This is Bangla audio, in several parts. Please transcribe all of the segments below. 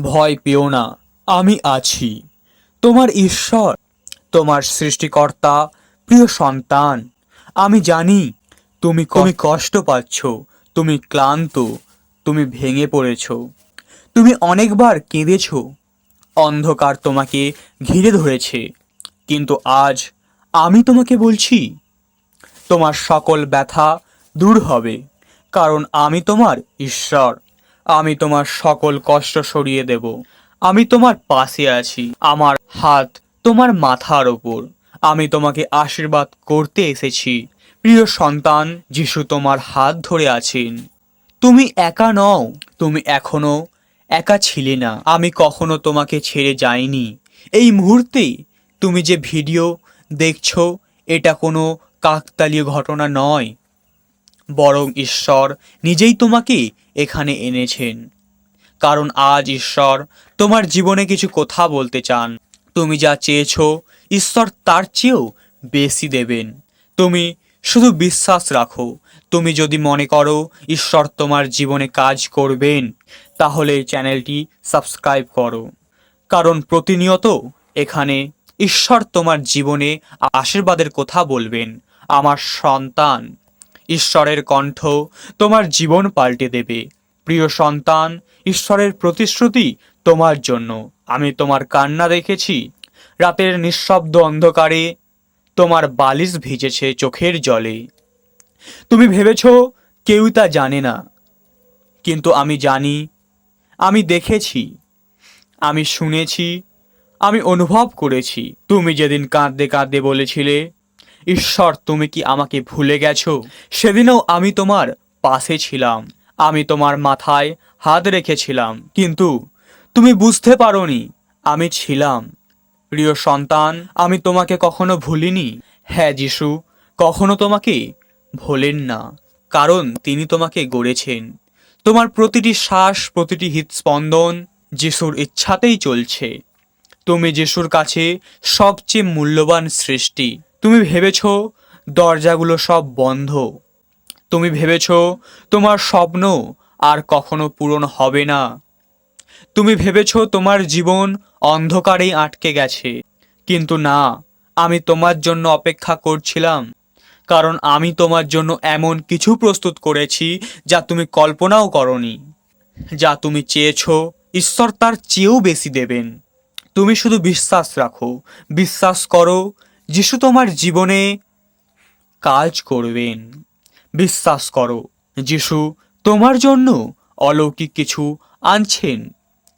ভয় পেও না, আমি আছি। তোমার ঈশ্বর, তোমার সৃষ্টিকর্তা, প্রিয় সন্তান, আমি জানি তুমি তুমি কষ্ট পাচ্ছ, তুমি ক্লান্ত, তুমি ভেঙে পড়েছ। তুমি অনেকবার কেঁদেছ, অন্ধকার তোমাকে ঘিরে ধরেছে। কিন্তু আজ আমি তোমাকে বলছি, তোমার সকল ব্যথা দূর হবে, কারণ আমি তোমার ঈশ্বর। আমি তোমার সকল কষ্ট সরিয়ে দেব। আমি তোমার পাশে আছি, আমার হাত তোমার মাথার ওপর। আমি তোমাকে আশীর্বাদ করতে এসেছি। প্রিয় সন্তান, যিশু তোমার হাত ধরে আছেন। তুমি একা নও, তুমি এখনও একা ছিলে না। আমি কখনো তোমাকে ছেড়ে যাইনি। এই মুহূর্তে তুমি যে ভিডিও দেখছ, এটা কোনো কাকতালীয় ঘটনা নয়। বরং ঈশ্বর নিজেই তোমাকে এখানে এনেছেন। কারণ আজ ঈশ্বর তোমার জীবনে কিছু কথা বলতে চান। তুমি যা চেয়েছ, ঈশ্বর তার চেয়েও বেশি দেবেন। তুমি শুধু বিশ্বাস রাখো। তুমি যদি মনে করো ঈশ্বর তোমার জীবনে কাজ করবেন, তাহলে চ্যানেলটি সাবস্ক্রাইব করো। কারণ প্রতিনিয়ত এখানে ঈশ্বর তোমার জীবনে আশীর্বাদের কথা বলবেন। আমার সন্তান। ঈশ্বরের কণ্ঠ তোমার জীবন পাল্টে দেবে। প্রিয় সন্তান, ঈশ্বরের প্রতিশ্রুতি তোমার জন্য। আমি তোমার কান্না দেখেছি, রাতের নিঃশব্দ অন্ধকারে তোমার বালিশ ভিজেছে চোখের জলে। তুমি ভেবেছ, কেউ তা জানে না, কিন্তু আমি জানি, আমি দেখেছি, আমি শুনেছি, আমি অনুভব করেছি। তুমি যেদিন কাঁদতে কাঁদতে বলেছিলে ঈশ্বর, তুমি কি আমাকে ভুলে গেছো? সেদিনও আমি তোমার পাশে ছিলাম। আমি তোমার মাথায় হাত রেখেছিলাম। কিন্তু তুমি বুঝতে পারোনি, আমি ছিলাম। প্রিয় সন্তান, আমি তোমাকে কখনো ভুলিনি। হ্যাঁ যিশু, কখনো তোমাকে ভোলেন না। কারণ তিনি তোমাকে গড়েছেন। তোমার প্রতিটি শ্বাস, প্রতিটি হৃদস্পন্দন যিশুর ইচ্ছাতেই চলছে। তুমি যিশুর কাছে সবচেয়ে মূল্যবান সৃষ্টি। তুমি ভেবেছ দরজাগুলো সব বন্ধ। তুমি ভেবেছ তোমার স্বপ্ন আর কখনো পূরণ হবে না। তুমি ভেবেছ তোমার জীবন অন্ধকারেই আটকে গেছে। কিন্তু না, আমি তোমার জন্য অপেক্ষা করছিলাম। কারণ আমি তোমার জন্য এমন কিছু প্রস্তুত করেছি যা তুমি কল্পনাও করনি। যা তুমি চেয়েছো ঈশ্বর তার চেয়েও বেশি দেবেন। তুমি শুধু বিশ্বাস রাখো, বিশ্বাস করো যিশু তোমার জীবনে কাজ করবেন। বিশ্বাস করো, যিশু তোমার জন্য অলৌকিক কিছু আনছেন।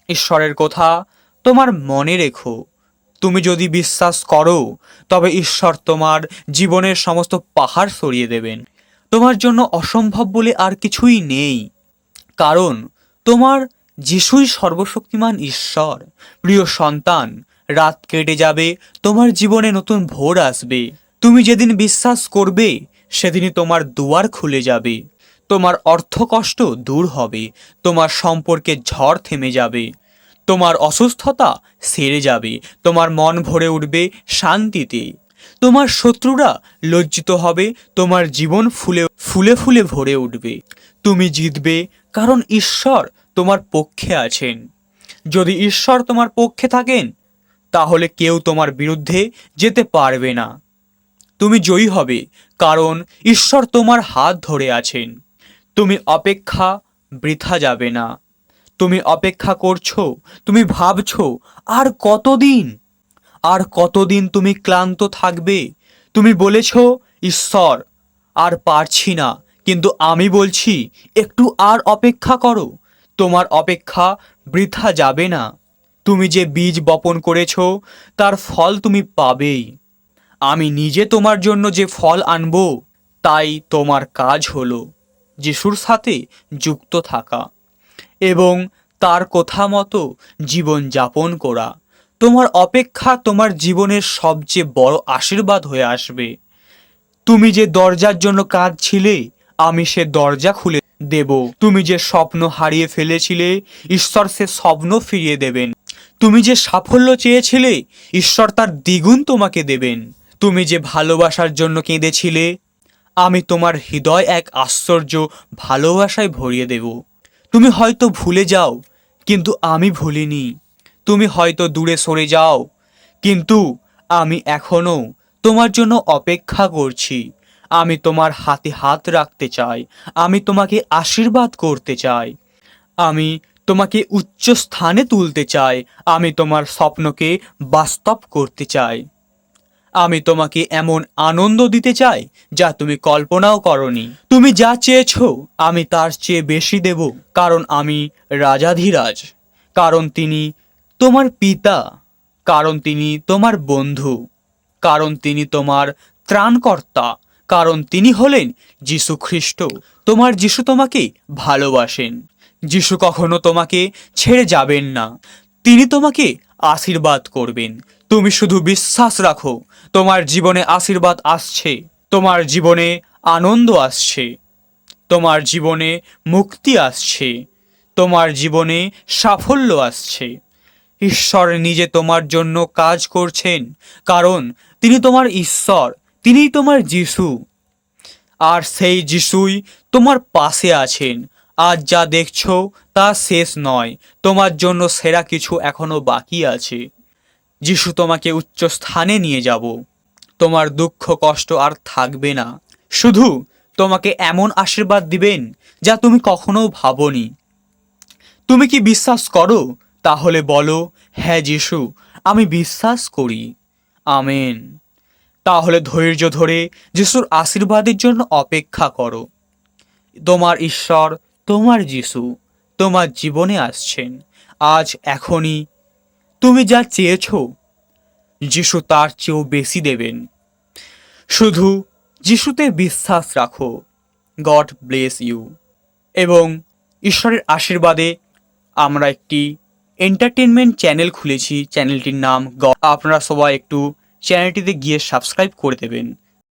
ঈশ্বরের কথা তোমার মনে রেখো। তুমি যদি বিশ্বাস করো, তবে ঈশ্বর তোমার জীবনের সমস্ত পাহাড় সরিয়ে দেবেন। তোমার জন্য অসম্ভব বলে আর কিছুই নেই, কারণ তোমার যিশুই সর্বশক্তিমান ঈশ্বর। প্রিয় সন্তান রাত কেটে যাবে, তোমার জীবনে নতুন ভোর আসবে। তুমি যেদিন বিশ্বাস করবে, সেদিনই তোমার দুয়ার খুলে যাবে। তোমার অর্থকষ্ট দূর হবে, তোমার সম্পর্কে ঝড় থেমে যাবে। তোমার অসুস্থতা সেরে যাবে, তোমার মন ভরে উঠবে শান্তিতে। তোমার শত্রুরা লজ্জিত হবে, তোমার জীবন ফুলে ফুলে ফুলে ভরে উঠবে। তুমি জিতবে, কারণ ঈশ্বর তোমার পক্ষে আছেন। যদি ঈশ্বর তোমার পক্ষে থাকেন তাহলে কেউ তোমার বিরুদ্ধে যেতে পারবে না। তুমি জয়ী হবে, কারণ ঈশ্বর তোমার হাত ধরে আছেন। তুমি অপেক্ষা বৃথা যাবে না। তুমি অপেক্ষা করছ, তুমি ভাবছ, আর কতদিন? আর কতদিন তুমি ক্লান্ত থাকবে? তুমি বলেছ, ঈশ্বর, আর পারছি না। কিন্তু আমি বলছি, একটু আর অপেক্ষা করো। তোমার অপেক্ষা বৃথা যাবে না। তুমি যে বীজ বপন করেছ, তার ফল তুমি পাবেই। আমি নিজে তোমার জন্য যে ফল আনব, তাই তোমার কাজ হলো যিশুর সাথে যুক্ত থাকা এবং তার কথা মতো জীবন যাপন করা। তোমার অপেক্ষা তোমার জীবনের সবচেয়ে বড় আশীর্বাদ হয়ে আসবে। তুমি যে দরজার জন্য কাঁদছিলে, আমি সে দরজা খুলে দেব। তুমি যে স্বপ্ন হারিয়ে ফেলেছিলে, ঈশ্বর সে স্বপ্ন ফিরিয়ে দেবেন। তুমি যে সাফল্য চেয়েছিলে, ঈশ্বর তার দ্বিগুণ তোমাকে দেবেন। তুমি যে ভালোবাসার জন্য কেঁদেছিলে, আমি তোমার হৃদয় এক আশ্চর্য ভালোবাসায় ভরিয়ে দেব। তুমি হয়তো ভুলে যাও, কিন্তু আমি ভুলিনি। তুমি হয়তো দূরে সরে যাও, কিন্তু আমি এখনও তোমার জন্য অপেক্ষা করছি। আমি তোমার হাতে হাত রাখতে চাই, আমি তোমাকে আশীর্বাদ করতে চাই। আমি তোমাকে উচ্চ স্থানে তুলতে চাই। আমি তোমার স্বপ্নকে বাস্তব করতে চাই। আমি তোমাকে এমন আনন্দ দিতে চাই, যা তুমি কল্পনাও করনি। তুমি যা চেয়েছ, আমি তার চেয়ে বেশি দেব, কারণ আমি রাজাধিরাজ। কারণ তিনি তোমার পিতা। কারণ তিনি তোমার বন্ধু। কারণ তিনি তোমার ত্রাণকর্তা। কারণ তিনি হলেন যিশু খ্রিস্ট তোমার যিশু তোমাকে ভালোবাসেন। যিশু কখনো তোমাকে ছেড়ে যাবেন না। তিনি তোমাকে আশীর্বাদ করবেন। তুমি শুধু বিশ্বাস রাখো, তোমার জীবনে আশীর্বাদ আসছে, তোমার জীবনে আনন্দ আসছে, তোমার জীবনে মুক্তি আসছে, তোমার জীবনে সাফল্য আসছে। ঈশ্বর নিজে তোমার জন্য কাজ করছেন, কারণ তিনি তোমার ঈশ্বর, তিনিই তোমার যিশু। আর সেই যিশুই তোমার পাশে আছেন আজ যা দেখছ তা শেষ নয়। তোমার জন্য সেরা কিছু এখনও বাকি আছে। যিশু তোমাকে উচ্চ স্থানে নিয়ে যাব। তোমার দুঃখ, কষ্ট আর থাকবে না। শুধু তোমাকে এমন আশীর্বাদ দিবেন যা তুমি কখনো ভাবনি। তুমি কি বিশ্বাস করো? তাহলে বলো হ্যাঁ যিশু, আমি বিশ্বাস করি। আমেন। তাহলে ধৈর্য ধরে যিশুর আশীর্বাদের জন্য অপেক্ষা করো। তোমার ঈশ্বর তোমার যিশু তোমার জীবনে আসছেন। আজ এখনই তুমি যা চেয়েছো, যিশু তার চেয়েও বেশি দেবেন। শুধু যিশুতে বিশ্বাস রাখো। God bless you. এবং ঈশ্বরের আশীর্বাদে আমরা একটি এন্টারটেনমেন্ট চ্যানেল খুলেছি। চ্যানেলটির নাম আপনারা সবাই একটু চ্যানেলটিতে গিয়ে সাবস্ক্রাইব করে দেবেন।